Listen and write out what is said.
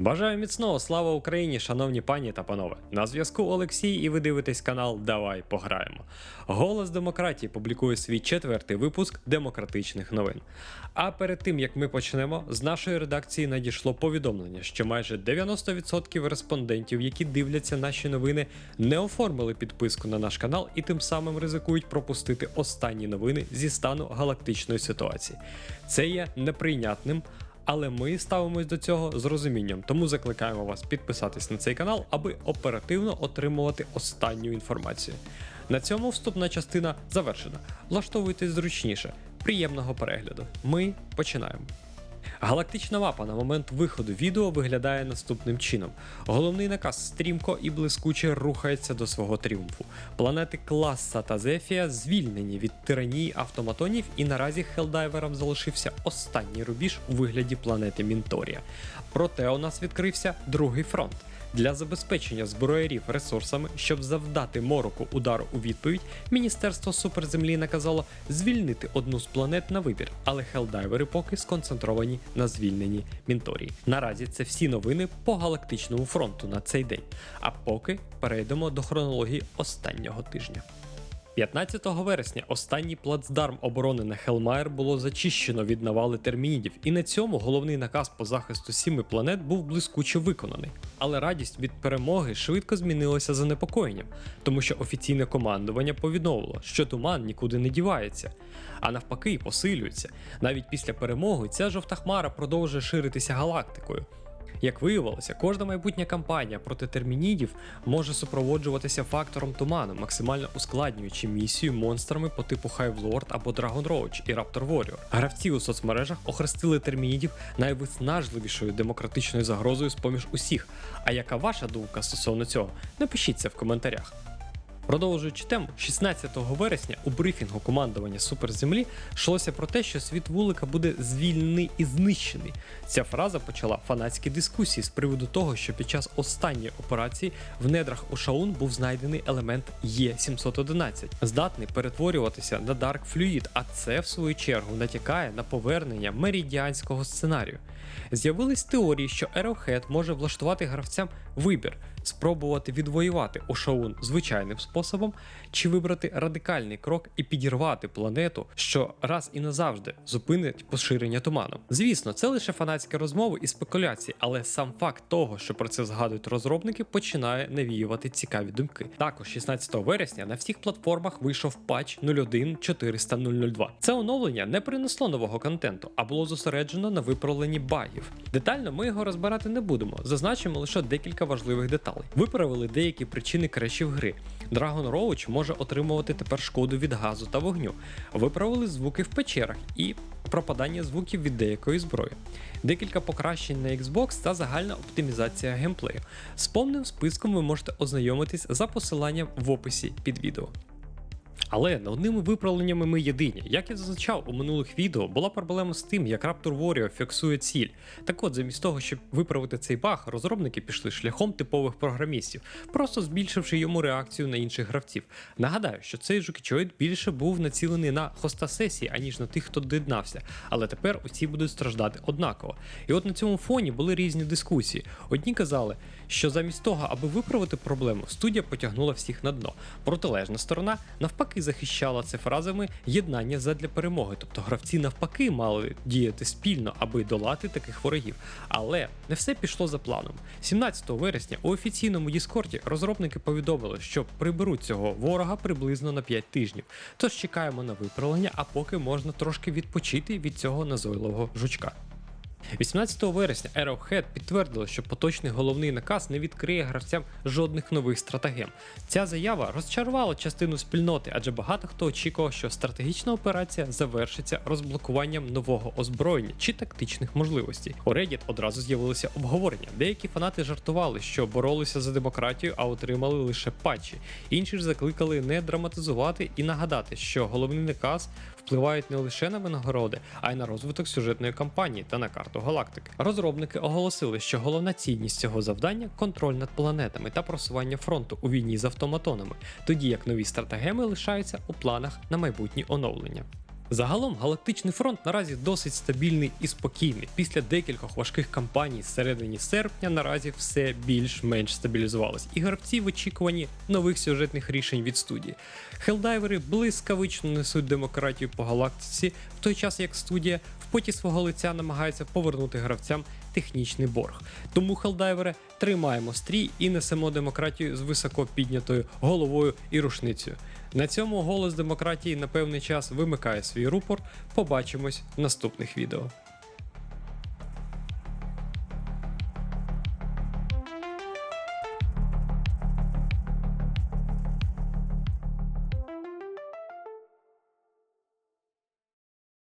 Бажаю міцного слава Україні, шановні пані та панове. На зв'язку Олексій, і ви дивитесь канал Давай пограємо. Голос демократії публікує свій четвертий випуск демократичних новин. А перед тим як ми почнемо, з нашої редакції надійшло повідомлення, що майже 90% респондентів, які дивляться наші новини, не оформили підписку на наш канал і тим самим ризикують пропустити останні новини зі стану галактичної ситуації. Це є неприйнятним. Але ми ставимось до цього з розумінням, тому закликаємо вас підписатись на цей канал, аби оперативно отримувати останню інформацію. На цьому вступна частина завершена. Влаштовуйтесь зручніше. Приємного перегляду. Ми починаємо. Галактична мапа на момент виходу відео виглядає наступним чином. Головний наказ стрімко і блискуче рухається до свого тріумфу. Планети Класса та Зефія звільнені від тиранії автоматонів, і наразі Хелдайверам залишився останній рубіж у вигляді планети Мінторія. Проте у нас відкрився другий фронт. Для забезпечення зброярів ресурсами, щоб завдати мороку удару у відповідь, Міністерство суперземлі наказало звільнити одну з планет на вибір, але хелдайвери поки сконцентровані на звільненні Мінторії. Наразі це всі новини по галактичному фронту на цей день. А поки перейдемо до хронології останнього тижня. 15 вересня останній плацдарм оборони на Хелмайр було зачищено від навали термінідів, і на цьому головний наказ по захисту сіми планет був блискуче виконаний. Але радість від перемоги швидко змінилася занепокоєнням, тому що офіційне командування повідомило, що туман нікуди не дівається, а навпаки, посилюється. Навіть після перемоги ця жовта хмара продовжує ширитися галактикою. Як виявилося, кожна майбутня кампанія проти термінідів може супроводжуватися фактором туману, максимально ускладнюючи місію монстрами по типу Lord або Dragon Roach і Raptor Warrior. Гравці у соцмережах охрестили термінідів найвиснажливішою демократичною загрозою з поміж усіх. А яка ваша думка стосовно цього? Напишіть це в коментарях. Продовжуючи тему, 16 вересня у брифінгу командування Суперземлі йшлося про те, що світ вулика буде звільнений і знищений. Ця фраза почала фанатські дискусії з приводу того, що під час останньої операції в недрах Ошаун був знайдений елемент Е711, здатний перетворюватися на Dark Fluid, а це в свою чергу натякає на повернення меридіанського сценарію. З'явились теорії, що Arrowhead може влаштувати гравцям вибір, спробувати відвоювати Ошаун звичайним способом, чи вибрати радикальний крок і підірвати планету, що раз і назавжди зупинить поширення туману. Звісно, це лише фанатські розмови і спекуляції, але сам факт того, що про це згадують розробники, починає навіювати цікаві думки. Також 16 вересня на всіх платформах вийшов патч 01.400.002. Це оновлення не принесло нового контенту, а було зосереджено на виправленні багів. Детально ми його розбирати не будемо, зазначимо лише декілька важливих деталей. Виправили деякі причини крешів гри. Dragon Roach може отримувати тепер шкоду від газу та вогню. Виправили звуки в печерах і пропадання звуків від деякої зброї. Декілька покращень на Xbox та загальна оптимізація геймплею. З повним списком ви можете ознайомитись за посиланням в описі під відео. Але не одними виправленнями ми єдині. Як я зазначав у минулих відео, була проблема з тим, як Raptor Warrior фіксує ціль. Так от, замість того, щоб виправити цей баг, розробники пішли шляхом типових програмістів, просто збільшивши йому реакцію на інших гравців. Нагадаю, що цей жукічоїд більше був націлений на хоста сесії, аніж на тих, хто доєднався. Але тепер усі будуть страждати однаково. І от на цьому фоні були різні дискусії. Одні казали, що замість того, аби виправити проблему, студія потягнула всіх на дно. Протилежна сторона навпаки захищала це фразами єднання задля перемоги. Тобто гравці навпаки мали діяти спільно, аби долати таких ворогів. Але не все пішло за планом. 17 вересня у офіційному Діскорді розробники повідомили, що приберуть цього ворога приблизно на 5 тижнів. Тож чекаємо на виправлення, а поки можна трошки відпочити від цього назойливого жучка. 18 вересня Arrowhead підтвердила, що поточний головний наказ не відкриє гравцям жодних нових стратегем. Ця заява розчарувала частину спільноти, адже багато хто очікував, що стратегічна операція завершиться розблокуванням нового озброєння чи тактичних можливостей. У Reddit одразу з'явилося обговорення. Деякі фанати жартували, що боролися за демократію, а отримали лише патчі. Інші ж закликали не драматизувати і нагадати, що головний наказ впливають не лише на винагороди, а й на розвиток сюжетної кампанії та на карту галактики. Розробники оголосили, що головна цінність цього завдання контроль над планетами та просування фронту у війні з автоматонами, тоді як нові стратегеми лишаються у планах на майбутні оновлення. Загалом галактичний фронт наразі досить стабільний і спокійний. Після декількох важких кампаній середині серпня наразі все більш-менш стабілізувалось, і гравці в очікуванні нових сюжетних рішень від студії. Хелдайвери блискавично несуть демократію по галактиці, в той час як студія в поті свого лиця намагається повернути гравцям технічний борг. Тому хелдайвери тримаємо стрій і несемо демократію з високо піднятою головою і рушницею. На цьому голос демократії на певний час вимикає свій рупор. Побачимось в наступних відео.